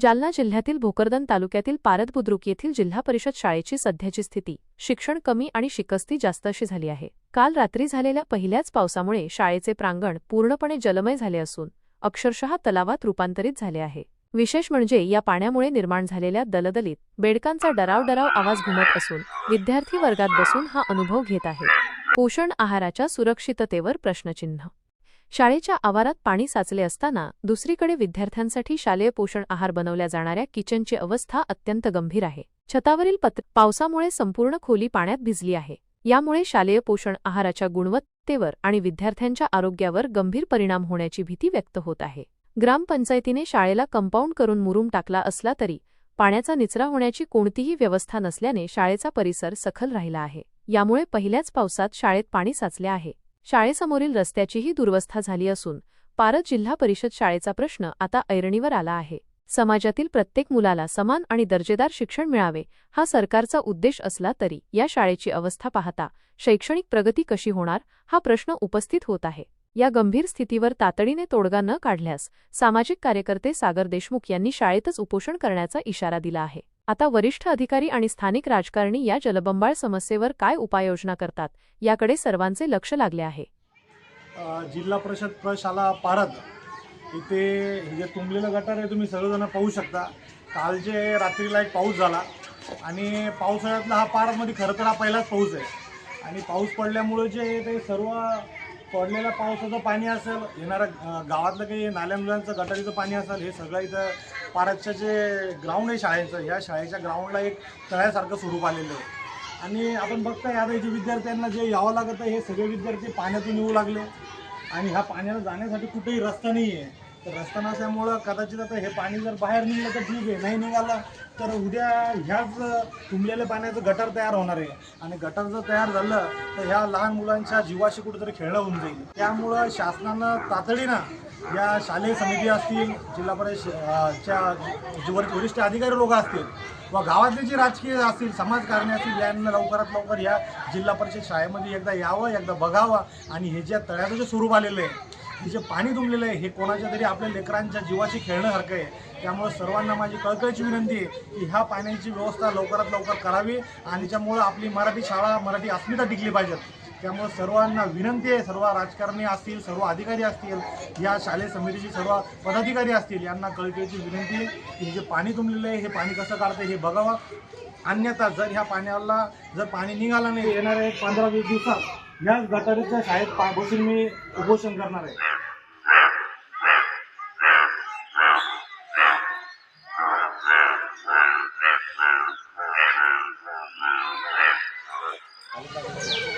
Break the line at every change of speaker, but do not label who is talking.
जालना जिल्ह्यातील भोकरदन तालुक्यातील पारद बुद्रुक येथील जिल्हा परिषद शाळेची सध्याची स्थिती शिक्षण कमी आणि शिकस्ती जास्त अशी झाली आहे. काल रात्री झालेल्या पहिल्याच पावसामुळे शाळेचे प्रांगण पूर्णपणे जलमय झाले असून अक्षरशः तलावात रूपांतरित झाले आहे. विशेष म्हणजे या पाण्यामुळे निर्माण झालेल्या दलदलीत बेडकांचा डराव डराव आवाज घुमत असून विद्यार्थी वर्गात बसून हा अनुभव घेत आहे. पोषण आहाराच्या सुरक्षिततेवर प्रश्नचिन्ह शाळेच्या आवारात पाणी साचले असताना दुसरीकडे विद्यार्थ्यांसाठी शालेय पोषण आहार बनवल्या जाणाऱ्या किचनची अवस्था अत्यंत गंभीर आहे. छतावरील पत्र पावसामुळे संपूर्ण खोली पाण्यात भिजली आहे. यामुळे शालेय पोषण आहाराच्या गुणवत्तेवर आणि विद्यार्थ्यांच्या आरोग्यावर गंभीर परिणाम होण्याची भीती व्यक्त होत आहे. ग्रामपंचायतीने शाळेला कंपाऊंड करून मुरूम टाकला असला तरी पाण्याचा निचरा होण्याची कोणतीही व्यवस्था नसल्याने शाळेचा परिसर सखल राहिला आहे. यामुळे पहिल्याच पावसात शाळेत पाणी साचले आहे. शाळेसमोरील रस्त्याचीही दुर्वस्था झाली असून पारद जिल्हा परिषद शाळेचा प्रश्न आता ऐरणीवर आला आहे. समाजातील प्रत्येक मुलाला समान आणि दर्जेदार शिक्षण मिळावे हा सरकारचा उद्देश असला तरी या शाळेची अवस्था पाहता शैक्षणिक प्रगती कशी होणार हा प्रश्न उपस्थित होत आहे. या गंभीर स्थितीवर तातडीने तोडगा न काढल्यास सामाजिक कार्यकर्ते सागर देशमुख यांनी शाळेतच उपोषण करण्याचा इशारा दिला आहे. आता वरिष्ठ अधिकारी आणि स्थानिक राजकारणी या जलबंबाळ समस्येवर काय उपाययोजना करतात याकडे सर्वांचे लक्ष लागले आहे.
जिल्हा परिषद प्रशाला पारद. इथे हे जे तुंबलेलं गटार आहे तुम्ही सर्वजण पाहू शकता. काल जे रात्रीला एक पाऊस झाला आणि पावसाळ्यातला हा पारदमध्ये खरं तर हा पहिलाच पाऊस आहे. आणि पाऊस पडल्यामुळे जे ते सर्व पडलेल्या पावसाचं पाणी असेल येणाऱ्या गावातलं काही नाल्या मुलांचं गटारीचं पाणी असेल हे सगळं इथं पारदचं जे ग्राउंड आहे शाळेचं या शाळेच्या ग्राउंडला एक तळ्यासारखं स्वरूप आलेलं आहे. आणि आपण बघताय आता इथे विद्यार्थ्यांना जे यावं लागत आहे हे सगळे विद्यार्थी पाण्यातून येऊ लागले. आणि ह्या पाण्याला जाण्यासाठी कुठेही रस्ता नाही आहे तर रस्ता नसल्यामुळं कदाचित आता हे पाणी जर बाहेर निघलं तर ठीक आहे. नाही निघालं तर उद्या ह्याच तुंबलेल्या पाण्याचं गटार तयार होणार आहे. आणि गटार जर तयार झालं तर ह्या लहान मुलांच्या जीवाशी कुठेतरी खेळणं होऊन जाईल. त्यामुळं शासनानं तातडीनं या शालेय समिती असतील जिल्हा परिषदच्या वर- वरिष्ठ अधिकारी लोक असतील व गावातले जे राजकीय असतील समाजकारणी असतील यांना लवकरात लवकर या जिल्हा परिषद शाळेमध्ये एकदा यावं एकदा बघावं. आणि हे जे तळ्याचं जे स्वरूप आलेलं आहे हे जे पाणी तुंबलेलं आहे हे कोणाच्या तरी आपल्या लेकरांच्या जीवाशी खेळण्यासारखं आहे. त्यामुळे सर्वांना माझी कळकळीची विनंती आहे की ह्या पाण्याची व्यवस्था लवकरात लवकर करावी आणि त्यामुळं आपली मराठी शाळा मराठी अस्मिता टिकली पाहिजेत. त्यामुळे सर्वांना विनंती आहे सर्व राजकारणी असतील सर्व अधिकारी असतील या शालेय समितीचे सर्व पदाधिकारी असतील यांना कळकळीची विनंती आहे की हे जे पाणी तुंबलेलं आहे हे पाणी कसं काढतं हे बघावं. अन्यथा जर ह्या पाण्याला जर पाणी निघालं नाही येणाऱ्या एक पंधरा वीस दिवसात याच गटारीच्या शाळेत पा बसून मी उपोषण करणार आहे Thank you.